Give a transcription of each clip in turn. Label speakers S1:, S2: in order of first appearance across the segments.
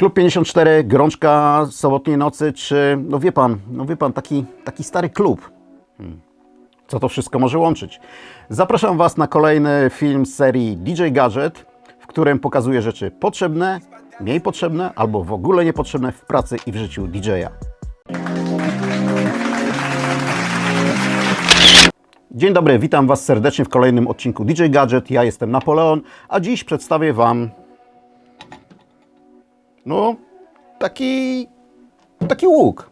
S1: Klub 54, gorączka sobotniej nocy, czy, no wie pan, no wie pan, taki, taki stary klub. Hmm. Co to wszystko może łączyć? Zapraszam Was na kolejny film z serii DJ Gadget, w którym pokazuję rzeczy potrzebne, mniej potrzebne albo w ogóle niepotrzebne w pracy i w życiu DJ-a. Dzień dobry, witam Was serdecznie w kolejnym odcinku DJ Gadget. Ja jestem Napoleon, a dziś przedstawię Wam no, taki, taki łuk.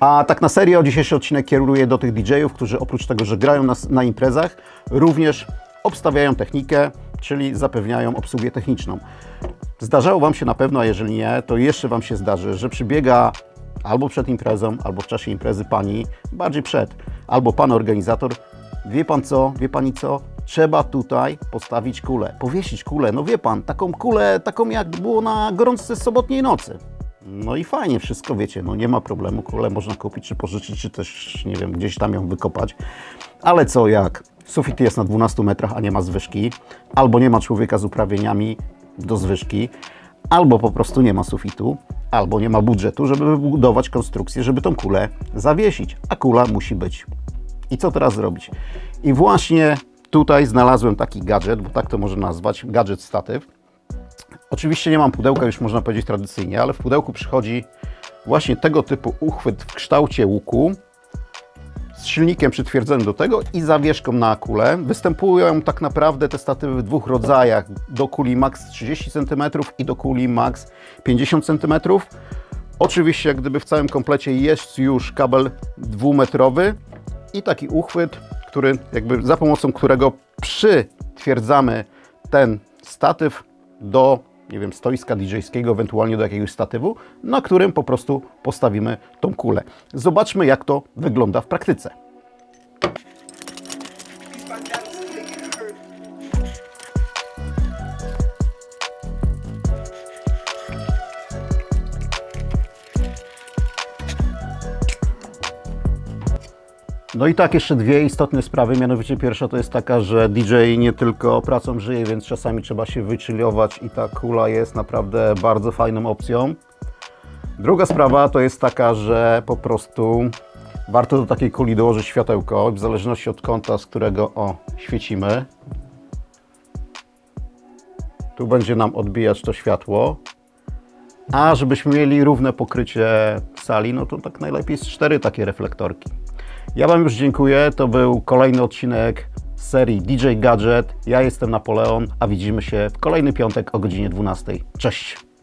S1: A tak na serio, dzisiejszy odcinek kieruję do tych DJ-ów, którzy oprócz tego, że grają na, na imprezach, również obstawiają technikę, czyli zapewniają obsługę techniczną. Zdarzało Wam się na pewno, a jeżeli nie, to jeszcze Wam się zdarzy, że przybiega albo przed imprezą, albo w czasie imprezy pani, bardziej przed, albo pan organizator, wie pan co, wie pani co, trzeba tutaj postawić kulę, powiesić kulę, no wie pan, taką kulę, taką jak było na gorączce sobotniej nocy. No i fajnie, wszystko wiecie, no nie ma problemu, kulę można kupić, czy pożyczyć, czy też, nie wiem, gdzieś tam ją wykopać. Ale co jak? Sufit jest na 12 metrach, a nie ma zwyżki, albo nie ma człowieka z uprawieniami do zwyżki, albo po prostu nie ma sufitu, albo nie ma budżetu, żeby wybudować konstrukcję, żeby tą kulę zawiesić, a kula musi być. I co teraz zrobić? I właśnie tutaj znalazłem taki gadżet, bo tak to można nazwać, gadżet statyw. Oczywiście nie mam pudełka, już można powiedzieć tradycyjnie, ale w pudełku przychodzi właśnie tego typu uchwyt w kształcie łuku z silnikiem przytwierdzonym do tego i zawieszką na kulę. Występują tak naprawdę te statywy w dwóch rodzajach, do kuli max 30 cm i do kuli max 50 cm. Oczywiście jak gdyby w całym komplecie jest już kabel dwumetrowy i taki uchwyt, który jakby za pomocą którego przytwierdzamy ten statyw do nie wiem, stoiska DJ-skiego, ewentualnie do jakiegoś statywu, na którym po prostu postawimy tą kulę. Zobaczmy, jak to wygląda w praktyce. No i tak, jeszcze dwie istotne sprawy. Mianowicie pierwsza to jest taka, że DJ nie tylko pracą żyje, więc czasami trzeba się wychillować i ta kula jest naprawdę bardzo fajną opcją. Druga sprawa to jest taka, że po prostu warto do takiej kuli dołożyć światełko, w zależności od kąta, z którego o, świecimy. Tu będzie nam odbijać to światło. A żebyśmy mieli równe pokrycie sali, no to tak najlepiej z cztery takie reflektorki. Ja Wam już dziękuję. To był kolejny odcinek serii DJ Gadget. Ja jestem Napoleon, a widzimy się w kolejny piątek o godzinie 12. Cześć!